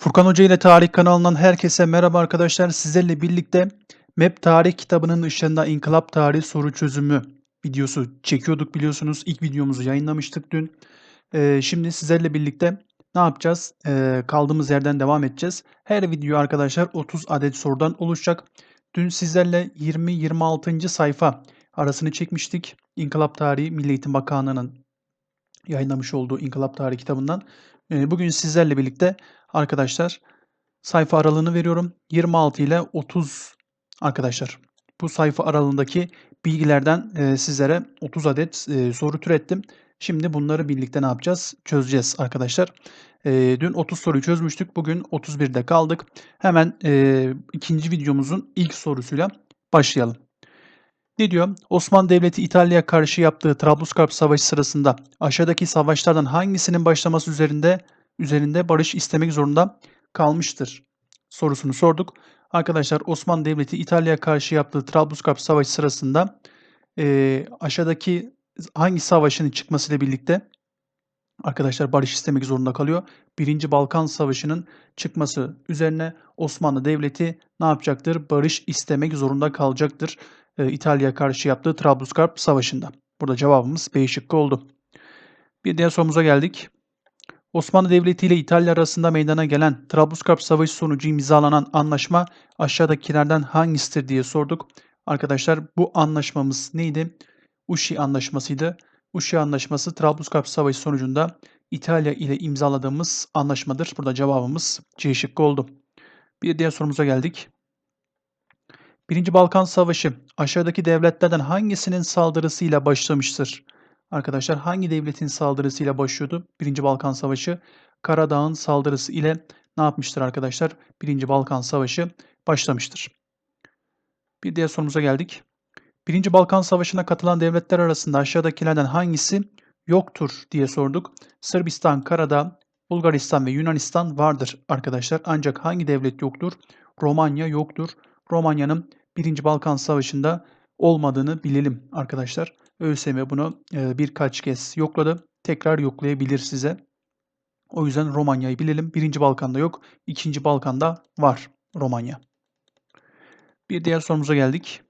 Furkan Hoca ile Tarih kanalından herkese merhaba arkadaşlar. Sizlerle birlikte MEP Tarih kitabının ışığında İnkılap Tarihi soru çözümü videosu çekiyorduk biliyorsunuz. İlk videomuzu yayınlamıştık dün. Ee, şimdi sizlerle birlikte ne yapacağız? Ee, kaldığımız yerden devam edeceğiz. Her video arkadaşlar 30 adet sorudan oluşacak. Dün sizlerle 20-26. sayfa arasını çekmiştik. İnkılap Tarihi Milli Eğitim Bakanlığı'nın yayınlamış olduğu İnkılap Tarihi kitabından. Ee, bugün sizlerle birlikte arkadaşlar sayfa aralığını veriyorum. 26 ile 30 arkadaşlar. Bu sayfa aralığındaki bilgilerden e, sizlere 30 adet e, soru türettim. Şimdi bunları birlikte ne yapacağız? Çözeceğiz arkadaşlar. E, dün 30 soruyu çözmüştük. Bugün 31'de kaldık. Hemen ikinci videomuzun ilk sorusuyla başlayalım. Ne diyor? Osmanlı Devleti İtalya'ya karşı yaptığı Trablusgarp Savaşı sırasında aşağıdaki savaşlardan hangisinin başlaması üzerinde üzerinde barış istemek zorunda kalmıştır? Sorusunu sorduk. Arkadaşlar Osmanlı Devleti İtalya'ya karşı yaptığı Trablusgarp Savaşı sırasında e, aşağıdaki hangi savaşın çıkmasıyla birlikte arkadaşlar barış istemek zorunda kalıyor. Birinci Balkan Savaşı'nın çıkması üzerine Osmanlı Devleti ne yapacaktır? Barış istemek zorunda kalacaktır. E, İtalya'ya karşı yaptığı Trablusgarp Savaşı'nda. Burada cevabımız B şıkkı oldu. Bir diğer sorumuza geldik. Osmanlı Devleti ile İtalya arasında meydana gelen Trablusgarp Savaşı sonucu imzalanan anlaşma aşağıdakilerden hangisidir diye sorduk. Arkadaşlar bu anlaşmamız neydi? Uşi Anlaşması'ydı. Uşi Anlaşması Trablusgarp Savaşı sonucunda İtalya ile imzaladığımız anlaşmadır. Burada cevabımız C şıkkı oldu. Bir diğer sorumuza geldik. Birinci Balkan Savaşı aşağıdaki devletlerden hangisinin saldırısıyla başlamıştır? Arkadaşlar hangi devletin saldırısıyla başlıyordu? Birinci Balkan Savaşı Karadağ'ın saldırısı ile ne yapmıştır arkadaşlar? Birinci Balkan Savaşı başlamıştır. Bir diğer sorumuza geldik. Birinci Balkan Savaşı'na katılan devletler arasında aşağıdakilerden hangisi yoktur diye sorduk. Sırbistan, Karadağ, Bulgaristan ve Yunanistan vardır arkadaşlar. Ancak hangi devlet yoktur? Romanya yoktur. Romanya'nın Birinci Balkan Savaşı'nda olmadığını bilelim arkadaşlar. ÖSYM bunu e, birkaç kez yokladı. Tekrar yoklayabilir size. O yüzden Romanya'yı bilelim. Birinci Balkan'da yok. İkinci Balkan'da var Romanya. Bir diğer sorumuza geldik.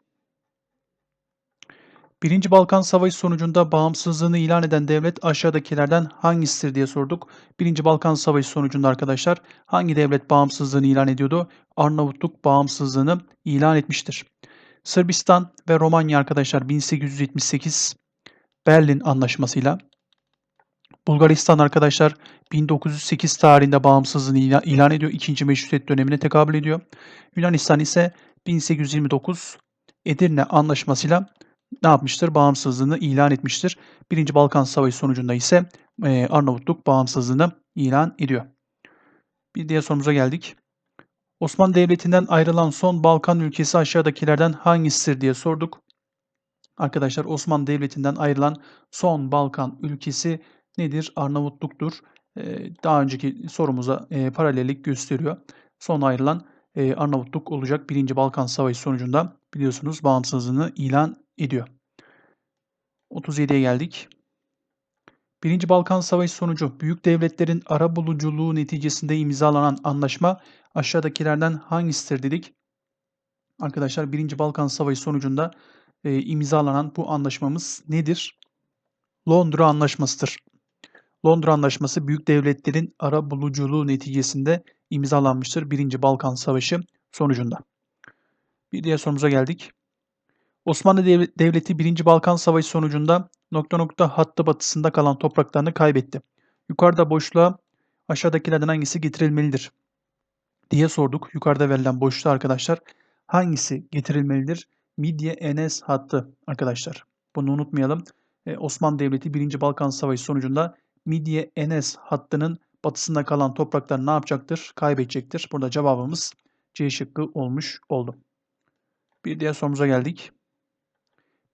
Birinci Balkan Savaşı sonucunda bağımsızlığını ilan eden devlet aşağıdakilerden hangisidir diye sorduk. Birinci Balkan Savaşı sonucunda arkadaşlar hangi devlet bağımsızlığını ilan ediyordu? Arnavutluk bağımsızlığını ilan etmiştir. Sırbistan ve Romanya arkadaşlar 1878 Berlin Anlaşması'yla Bulgaristan arkadaşlar 1908 tarihinde bağımsızlığını ilan ediyor. İkinci meşrutiyet dönemine tekabül ediyor. Yunanistan ise 1829 Edirne Anlaşması'yla ne yapmıştır? Bağımsızlığını ilan etmiştir. Birinci Balkan Savaşı sonucunda ise e, Arnavutluk bağımsızlığını ilan ediyor. Bir diğer sorumuza geldik. Osmanlı Devleti'nden ayrılan son Balkan ülkesi aşağıdakilerden hangisidir diye sorduk. Arkadaşlar Osmanlı Devleti'nden ayrılan son Balkan ülkesi nedir? Arnavutluk'tur. Ee, daha önceki sorumuza e, paralellik gösteriyor. Son ayrılan e, Arnavutluk olacak. Birinci Balkan Savaşı sonucunda biliyorsunuz bağımsızlığını ilan ediyor. 37'ye geldik. Birinci Balkan Savaşı sonucu büyük devletlerin ara buluculuğu neticesinde imzalanan anlaşma aşağıdakilerden hangisidir dedik. Arkadaşlar Birinci Balkan Savaşı sonucunda e, imzalanan bu anlaşmamız nedir? Londra Anlaşması'dır. Londra Anlaşması büyük devletlerin ara buluculuğu neticesinde imzalanmıştır Birinci Balkan Savaşı sonucunda. Bir diğer sorumuza geldik. Osmanlı Devleti 1. Balkan Savaşı sonucunda nokta nokta hattı batısında kalan topraklarını kaybetti. Yukarıda boşluğa aşağıdakilerden hangisi getirilmelidir? diye sorduk. Yukarıda verilen boşluğa arkadaşlar hangisi getirilmelidir? Midye Enes hattı arkadaşlar. Bunu unutmayalım. Ee, Osmanlı Devleti 1. Balkan Savaşı sonucunda Midye Enes hattının batısında kalan topraklar ne yapacaktır? Kaybedecektir. Burada cevabımız C şıkkı olmuş oldu. Bir diğer sorumuza geldik.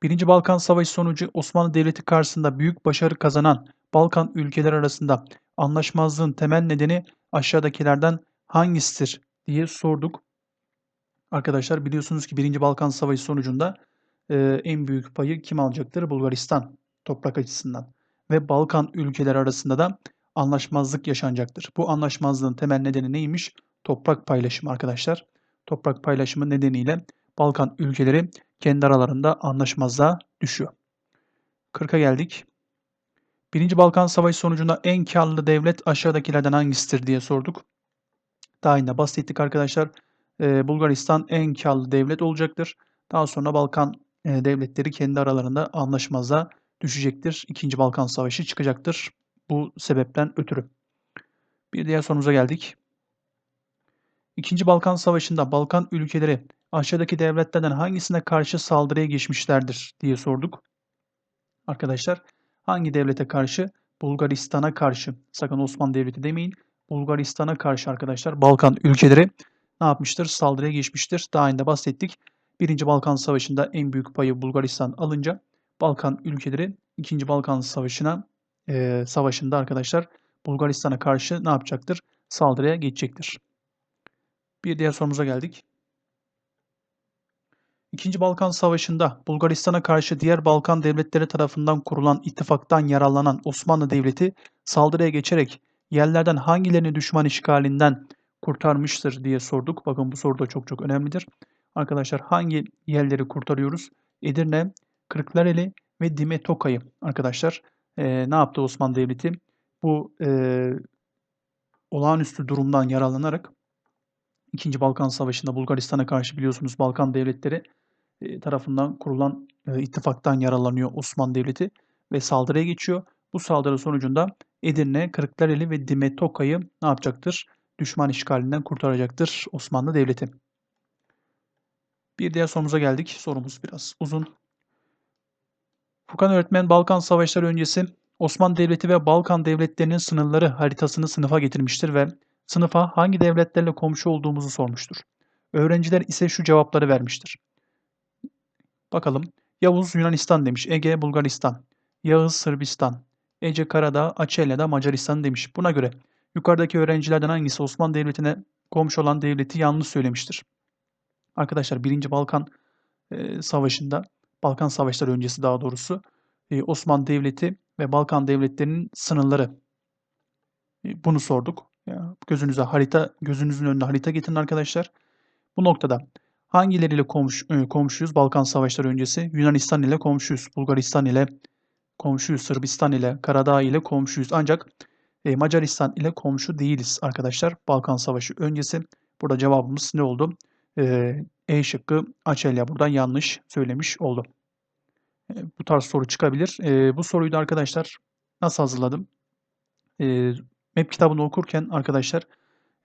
Birinci Balkan Savaşı sonucu Osmanlı Devleti karşısında büyük başarı kazanan Balkan ülkeler arasında anlaşmazlığın temel nedeni aşağıdakilerden hangisidir diye sorduk. Arkadaşlar biliyorsunuz ki Birinci Balkan Savaşı sonucunda e, en büyük payı kim alacaktır? Bulgaristan toprak açısından. Ve Balkan ülkeler arasında da anlaşmazlık yaşanacaktır. Bu anlaşmazlığın temel nedeni neymiş? Toprak paylaşımı arkadaşlar. Toprak paylaşımı nedeniyle Balkan ülkeleri kendi aralarında anlaşmazlığa düşüyor. 40'a geldik. Birinci Balkan Savaşı sonucunda en karlı devlet aşağıdakilerden hangisidir diye sorduk. Daha yine bahsettik arkadaşlar. Ee, Bulgaristan en karlı devlet olacaktır. Daha sonra Balkan e, devletleri kendi aralarında anlaşmazlığa düşecektir. İkinci Balkan Savaşı çıkacaktır. Bu sebepten ötürü. Bir diğer sorumuza geldik. İkinci Balkan Savaşı'nda Balkan ülkeleri aşağıdaki devletlerden hangisine karşı saldırıya geçmişlerdir diye sorduk. Arkadaşlar hangi devlete karşı? Bulgaristan'a karşı. Sakın Osmanlı Devleti demeyin. Bulgaristan'a karşı arkadaşlar Balkan ülkeleri ne yapmıştır? Saldırıya geçmiştir. Daha önce bahsettik. Birinci Balkan Savaşı'nda en büyük payı Bulgaristan alınca Balkan ülkeleri İkinci Balkan Savaşı'na e, savaşında arkadaşlar Bulgaristan'a karşı ne yapacaktır? Saldırıya geçecektir. Bir diğer sorumuza geldik. İkinci Balkan Savaşı'nda Bulgaristan'a karşı diğer Balkan devletleri tarafından kurulan ittifaktan yararlanan Osmanlı Devleti saldırıya geçerek yerlerden hangilerini düşman işgalinden kurtarmıştır diye sorduk. Bakın bu soru da çok çok önemlidir. Arkadaşlar hangi yerleri kurtarıyoruz? Edirne, Kırklareli ve Dimetoka'yı arkadaşlar e, ne yaptı Osmanlı Devleti? Bu e, olağanüstü durumdan yararlanarak İkinci Balkan Savaşı'nda Bulgaristan'a karşı biliyorsunuz Balkan devletleri e, tarafından kurulan e, ittifaktan yararlanıyor Osmanlı Devleti ve saldırıya geçiyor. Bu saldırı sonucunda Edirne, Kırklareli ve Dimetoka'yı ne yapacaktır? Düşman işgalinden kurtaracaktır Osmanlı Devleti. Bir diğer sorumuza geldik. Sorumuz biraz uzun. Furkan öğretmen Balkan Savaşları öncesi Osmanlı Devleti ve Balkan devletlerinin sınırları haritasını sınıfa getirmiştir ve sınıfa hangi devletlerle komşu olduğumuzu sormuştur. Öğrenciler ise şu cevapları vermiştir. Bakalım. Yavuz Yunanistan demiş. Ege Bulgaristan. Yağız Sırbistan. Ece Karadağ, Açelya'da Macaristan demiş. Buna göre yukarıdaki öğrencilerden hangisi Osmanlı Devleti'ne komşu olan devleti yanlış söylemiştir? Arkadaşlar 1. Balkan e, Savaşı'nda, Balkan Savaşları öncesi daha doğrusu e, Osmanlı Devleti ve Balkan devletlerinin sınırları e, bunu sorduk. Gözünüze harita, gözünüzün önüne harita getirin arkadaşlar. Bu noktada hangileriyle komşu, e, komşuyuz Balkan Savaşları öncesi? Yunanistan ile komşuyuz, Bulgaristan ile komşuyuz, Sırbistan ile, Karadağ ile komşuyuz. Ancak e, Macaristan ile komşu değiliz arkadaşlar. Balkan Savaşı öncesi. Burada cevabımız ne oldu? E, e şıkkı Açelya buradan yanlış söylemiş oldu. E, bu tarz soru çıkabilir. E, bu soruyu da arkadaşlar nasıl hazırladım? E, map kitabını okurken arkadaşlar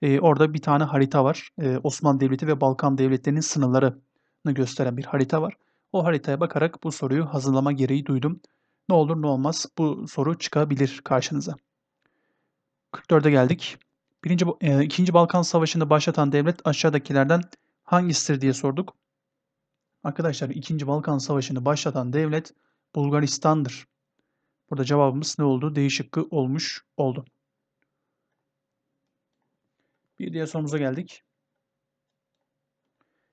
e, orada bir tane harita var. E, Osmanlı Devleti ve Balkan Devletleri'nin sınırlarını gösteren bir harita var. O haritaya bakarak bu soruyu hazırlama gereği duydum. Ne olur ne olmaz bu soru çıkabilir karşınıza. 44'e geldik. Birinci, e, İkinci Balkan Savaşı'nı başlatan devlet aşağıdakilerden hangisidir diye sorduk. Arkadaşlar İkinci Balkan Savaşı'nı başlatan devlet Bulgaristan'dır. Burada cevabımız ne oldu? D olmuş oldu. Bir diğer sorumuza geldik.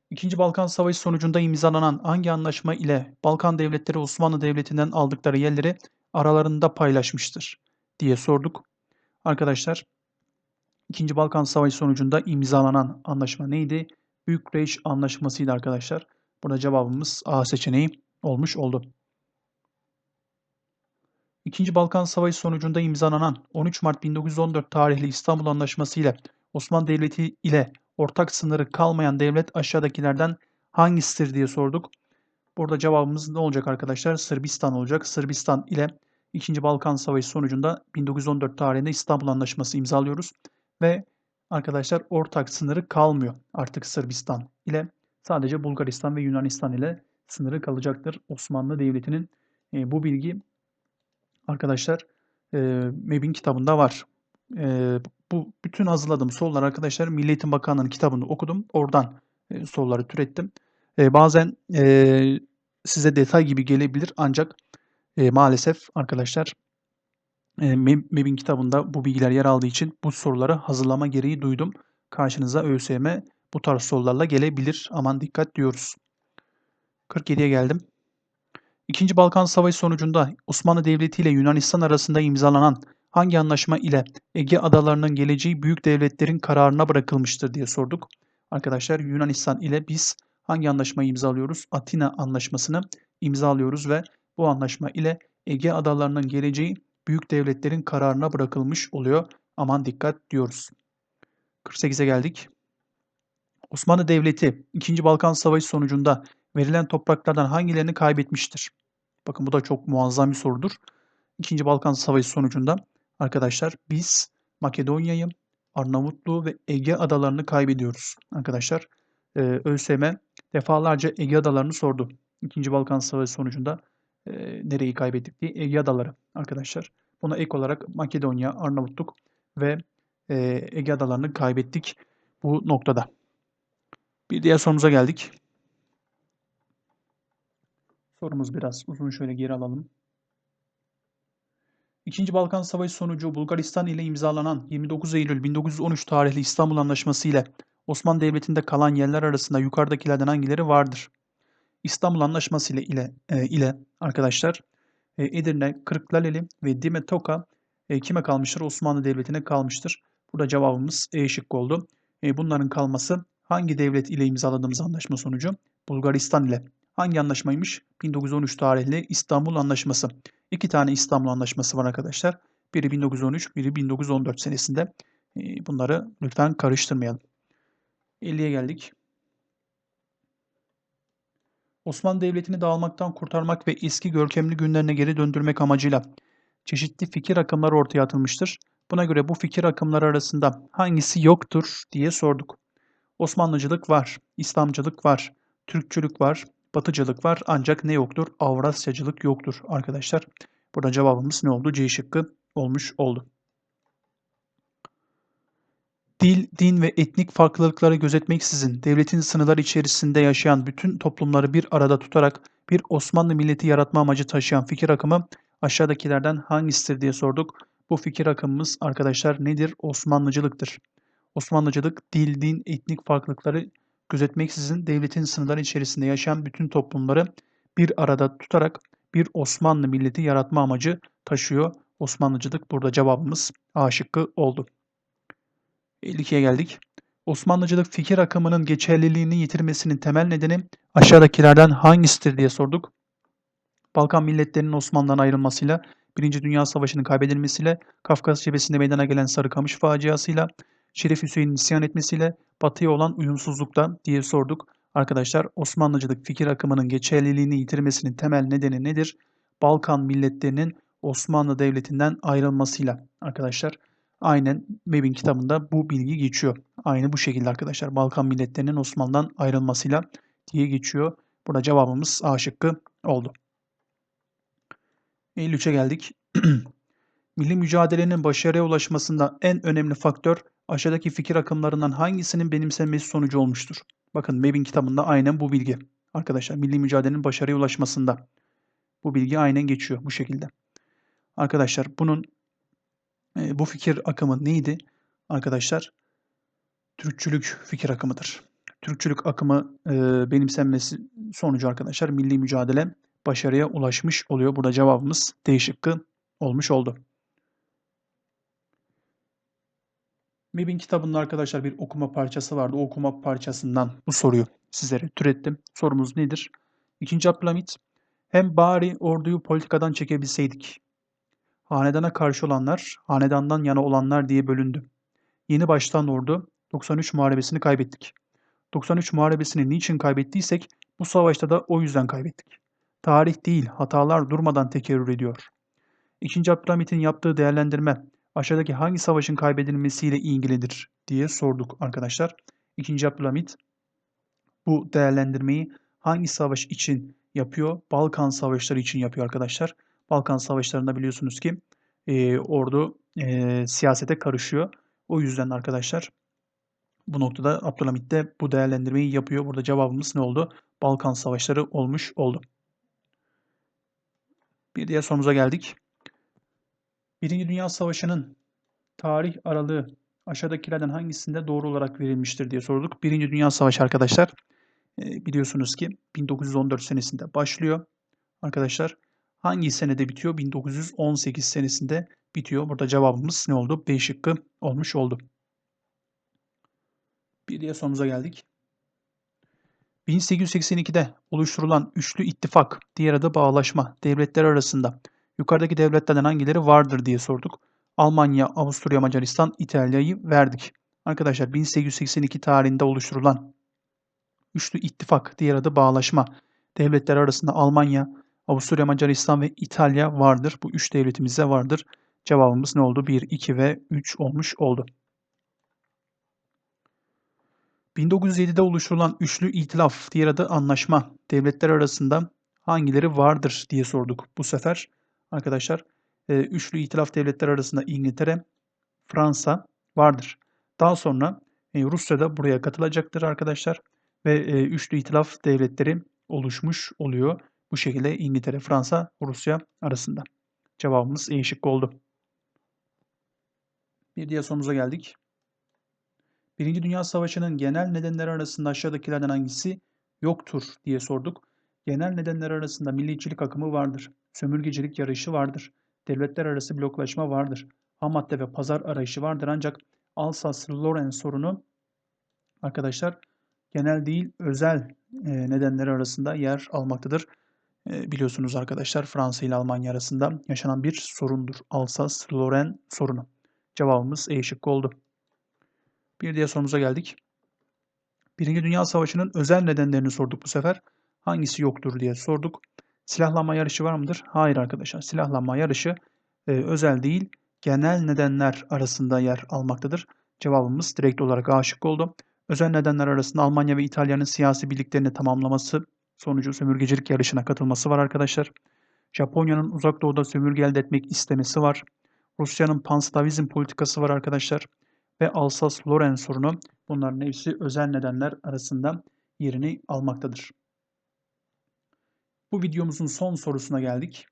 İkinci Balkan Savaşı sonucunda imzalanan hangi anlaşma ile Balkan devletleri Osmanlı Devleti'nden aldıkları yerleri aralarında paylaşmıştır diye sorduk. Arkadaşlar İkinci Balkan Savaşı sonucunda imzalanan anlaşma neydi? Bükreş Anlaşması'ydı arkadaşlar. Burada cevabımız A seçeneği olmuş oldu. İkinci Balkan Savaşı sonucunda imzalanan 13 Mart 1914 tarihli İstanbul Anlaşması ile Osmanlı Devleti ile ortak sınırı kalmayan devlet aşağıdakilerden hangisidir diye sorduk. Burada cevabımız ne olacak arkadaşlar? Sırbistan olacak. Sırbistan ile 2. Balkan Savaşı sonucunda 1914 tarihinde İstanbul Anlaşması imzalıyoruz. Ve arkadaşlar ortak sınırı kalmıyor artık Sırbistan ile. Sadece Bulgaristan ve Yunanistan ile sınırı kalacaktır Osmanlı Devleti'nin. E, bu bilgi arkadaşlar e, MEB'in kitabında var. E, bu bütün hazırladığım sorular arkadaşlar Milli Eğitim Bakanlığı'nın kitabını okudum. Oradan e, soruları türettim. E, bazen e, size detay gibi gelebilir ancak e, maalesef arkadaşlar e, MEB'in kitabında bu bilgiler yer aldığı için bu soruları hazırlama gereği duydum. Karşınıza ÖSYM bu tarz sorularla gelebilir. Aman dikkat diyoruz. 47'ye geldim. İkinci Balkan Savaşı sonucunda Osmanlı Devleti ile Yunanistan arasında imzalanan hangi anlaşma ile Ege adalarının geleceği büyük devletlerin kararına bırakılmıştır diye sorduk. Arkadaşlar Yunanistan ile biz hangi anlaşmayı imzalıyoruz? Atina anlaşmasını imzalıyoruz ve bu anlaşma ile Ege adalarının geleceği büyük devletlerin kararına bırakılmış oluyor. Aman dikkat diyoruz. 48'e geldik. Osmanlı Devleti 2. Balkan Savaşı sonucunda verilen topraklardan hangilerini kaybetmiştir? Bakın bu da çok muazzam bir sorudur. 2. Balkan Savaşı sonucunda arkadaşlar biz Makedonya'yı, Arnavutluğu ve Ege adalarını kaybediyoruz. Arkadaşlar e, ÖSYM defalarca Ege adalarını sordu. 2. Balkan Savaşı sonucunda e, nereyi kaybettik diye Ege adaları arkadaşlar. Buna ek olarak Makedonya, Arnavutluk ve e, Ege adalarını kaybettik bu noktada. Bir diğer sorumuza geldik. Sorumuz biraz uzun şöyle geri alalım. İkinci Balkan Savaşı sonucu Bulgaristan ile imzalanan 29 Eylül 1913 tarihli İstanbul Anlaşması ile Osmanlı Devleti'nde kalan yerler arasında yukarıdakilerden hangileri vardır? İstanbul Anlaşması ile ile, e, ile arkadaşlar e, Edirne, Kırklareli ve Dime Toka e, kime kalmıştır? Osmanlı Devleti'ne kalmıştır. Burada cevabımız E şıkkı oldu. E, bunların kalması hangi devlet ile imzaladığımız anlaşma sonucu? Bulgaristan ile. Hangi anlaşmaymış? 1913 tarihli İstanbul Anlaşması. İki tane İstanbul Anlaşması var arkadaşlar. Biri 1913, biri 1914 senesinde. E, bunları lütfen karıştırmayalım. 50'ye geldik. Osmanlı Devleti'ni dağılmaktan kurtarmak ve eski görkemli günlerine geri döndürmek amacıyla çeşitli fikir akımları ortaya atılmıştır. Buna göre bu fikir akımları arasında hangisi yoktur diye sorduk. Osmanlıcılık var, İslamcılık var, Türkçülük var, Batıcılık var ancak ne yoktur? Avrasyacılık yoktur arkadaşlar. Burada cevabımız ne oldu? C şıkkı olmuş oldu. Dil, din ve etnik farklılıkları gözetmeksizin devletin sınırları içerisinde yaşayan bütün toplumları bir arada tutarak bir Osmanlı milleti yaratma amacı taşıyan fikir akımı aşağıdakilerden hangisidir diye sorduk. Bu fikir akımımız arkadaşlar nedir? Osmanlıcılıktır. Osmanlıcılık dil, din, etnik farklılıkları gözetmeksizin devletin sınırları içerisinde yaşayan bütün toplumları bir arada tutarak bir Osmanlı milleti yaratma amacı taşıyor. Osmanlıcılık burada cevabımız A şıkkı oldu. 52'ye geldik. Osmanlıcılık fikir akımının geçerliliğini yitirmesinin temel nedeni aşağıdakilerden hangisidir diye sorduk. Balkan milletlerinin Osmanlı'dan ayrılmasıyla, Birinci Dünya Savaşı'nın kaybedilmesiyle, Kafkas cephesinde meydana gelen Sarıkamış faciasıyla, Şerif Hüseyin'in isyan etmesiyle, Batı'ya olan uyumsuzlukta diye sorduk. Arkadaşlar Osmanlıcılık fikir akımının geçerliliğini yitirmesinin temel nedeni nedir? Balkan milletlerinin Osmanlı Devleti'nden ayrılmasıyla arkadaşlar. Aynen MEB'in kitabında bu bilgi geçiyor. Aynı bu şekilde arkadaşlar. Balkan milletlerinin Osmanlı'dan ayrılmasıyla diye geçiyor. Burada cevabımız A şıkkı oldu. 53'e geldik. Milli mücadelenin başarıya ulaşmasında en önemli faktör aşağıdaki fikir akımlarından hangisinin benimsenmesi sonucu olmuştur? Bakın MEB'in kitabında aynen bu bilgi. Arkadaşlar milli mücadelenin başarıya ulaşmasında bu bilgi aynen geçiyor bu şekilde. Arkadaşlar bunun e, bu fikir akımı neydi? Arkadaşlar Türkçülük fikir akımıdır. Türkçülük akımı e, benimsenmesi sonucu arkadaşlar milli mücadele başarıya ulaşmış oluyor. Burada cevabımız D şıkkı olmuş oldu. MEB'in kitabında arkadaşlar bir okuma parçası vardı. O okuma parçasından bu soruyu sizlere türettim. Sorumuz nedir? İkinci Abdülhamit hem bari orduyu politikadan çekebilseydik. Hanedana karşı olanlar, hanedandan yana olanlar diye bölündü. Yeni baştan ordu 93 muharebesini kaybettik. 93 muharebesini niçin kaybettiysek bu savaşta da o yüzden kaybettik. Tarih değil, hatalar durmadan tekerrür ediyor. İkinci Abdülhamit'in yaptığı değerlendirme aşağıdaki hangi savaşın kaybedilmesiyle ilgilidir diye sorduk arkadaşlar. İkinci Abdülhamit bu değerlendirmeyi hangi savaş için yapıyor? Balkan savaşları için yapıyor arkadaşlar. Balkan savaşlarında biliyorsunuz ki e, ordu e, siyasete karışıyor. O yüzden arkadaşlar bu noktada Abdülhamit de bu değerlendirmeyi yapıyor. Burada cevabımız ne oldu? Balkan savaşları olmuş oldu. Bir diğer sorumuza geldik. Birinci Dünya Savaşı'nın tarih aralığı aşağıdakilerden hangisinde doğru olarak verilmiştir diye sorduk. Birinci Dünya Savaşı arkadaşlar e, biliyorsunuz ki 1914 senesinde başlıyor. Arkadaşlar hangi senede bitiyor? 1918 senesinde bitiyor. Burada cevabımız ne oldu? B şıkkı olmuş oldu. Bir diğer sorumuza geldik. 1882'de oluşturulan üçlü ittifak, diğer adı bağlaşma devletler arasında yukarıdaki devletlerden hangileri vardır diye sorduk. Almanya, Avusturya, Macaristan, İtalya'yı verdik. Arkadaşlar 1882 tarihinde oluşturulan üçlü ittifak, diğer adı bağlaşma devletler arasında Almanya, Avusturya, Macaristan ve İtalya vardır. Bu üç devletimizde vardır. Cevabımız ne oldu? 1, 2 ve 3 olmuş oldu. 1907'de oluşturulan üçlü itilaf, diğer adı anlaşma, devletler arasında hangileri vardır diye sorduk bu sefer. Arkadaşlar, e, üçlü itilaf devletler arasında İngiltere, Fransa vardır. Daha sonra e, Rusya da buraya katılacaktır arkadaşlar ve e, üçlü itilaf devletleri oluşmuş oluyor. Bu şekilde İngiltere, Fransa, Rusya arasında. Cevabımız E şıkkı oldu. Bir diğer sorumuza geldik. Birinci Dünya Savaşı'nın genel nedenleri arasında aşağıdakilerden hangisi yoktur diye sorduk. Genel nedenler arasında milliyetçilik akımı vardır. Sömürgecilik yarışı vardır. Devletler arası bloklaşma vardır. Ham madde ve pazar arayışı vardır ancak Alsas-Lorraine sorunu arkadaşlar genel değil özel e, nedenleri arasında yer almaktadır. E, biliyorsunuz arkadaşlar Fransa ile Almanya arasında yaşanan bir sorundur. Alsas-Lorraine sorunu. Cevabımız E şıkkı oldu. Bir diğer sorumuza geldik. Birinci Dünya Savaşı'nın özel nedenlerini sorduk bu sefer. Hangisi yoktur diye sorduk. Silahlanma yarışı var mıdır? Hayır arkadaşlar. Silahlanma yarışı e, özel değil, genel nedenler arasında yer almaktadır. Cevabımız direkt olarak A şıkkı oldu. Özel nedenler arasında Almanya ve İtalya'nın siyasi birliklerini tamamlaması sonucu sömürgecilik yarışına katılması var arkadaşlar. Japonya'nın uzak doğuda sömürge elde etmek istemesi var. Rusya'nın panslavizm politikası var arkadaşlar ve Alsas-Lorraine sorunu bunların hepsi özel nedenler arasında yerini almaktadır. Bu videomuzun son sorusuna geldik.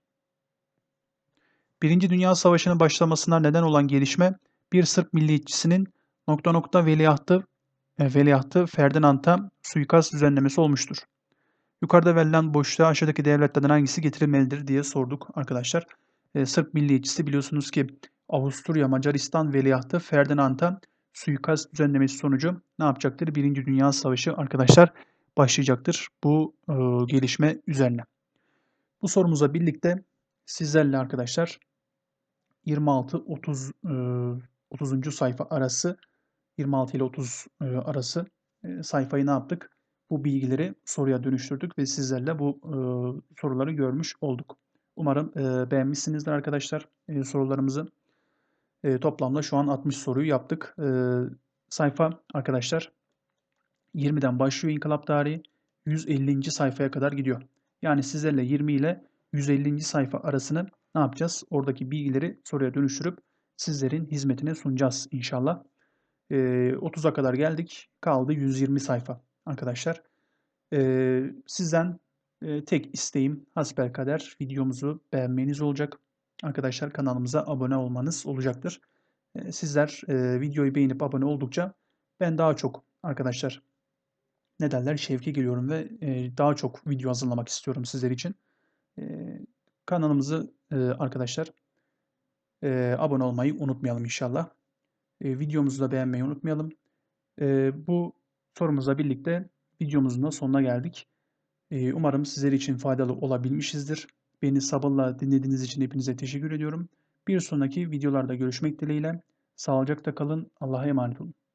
Birinci Dünya Savaşı'nın başlamasına neden olan gelişme bir Sırp milliyetçisinin nokta nokta veliahtı, e, veliahtı Ferdinand'a suikast düzenlemesi olmuştur. Yukarıda verilen boşluğa aşağıdaki devletlerden hangisi getirilmelidir diye sorduk arkadaşlar. E, Sırp milliyetçisi biliyorsunuz ki Avusturya Macaristan veliahtı Ferdinand'a suikast düzenlemesi sonucu ne yapacaktır? Birinci Dünya Savaşı arkadaşlar başlayacaktır bu e, gelişme üzerine. Bu sorumuza birlikte sizlerle arkadaşlar 26-30 e, 30. sayfa arası 26 ile 30 e, arası e, sayfayı ne yaptık? Bu bilgileri soruya dönüştürdük ve sizlerle bu e, soruları görmüş olduk. Umarım e, beğenmişsinizdir arkadaşlar e, sorularımızı. E, toplamda şu an 60 soruyu yaptık. E, sayfa arkadaşlar 20'den başlıyor inkılap tarihi 150. sayfaya kadar gidiyor. Yani sizlerle 20 ile 150. sayfa arasını ne yapacağız? Oradaki bilgileri soruya dönüştürüp sizlerin hizmetine sunacağız inşallah. E, 30'a kadar geldik. Kaldı 120 sayfa arkadaşlar. E, sizden e, tek isteğim hasbelkader videomuzu beğenmeniz olacak. Arkadaşlar kanalımıza abone olmanız olacaktır. E, sizler e, videoyu beğenip abone oldukça ben daha çok arkadaşlar ne derler şevke geliyorum ve e, daha çok video hazırlamak istiyorum sizler için. E, kanalımızı e, arkadaşlar e, abone olmayı unutmayalım inşallah. E, videomuzu da beğenmeyi unutmayalım. E, bu sorumuzla birlikte videomuzun da sonuna geldik. E, umarım sizler için faydalı olabilmişizdir. Beni sabırla dinlediğiniz için hepinize teşekkür ediyorum. Bir sonraki videolarda görüşmek dileğiyle. Sağlıcakla kalın. Allah'a emanet olun.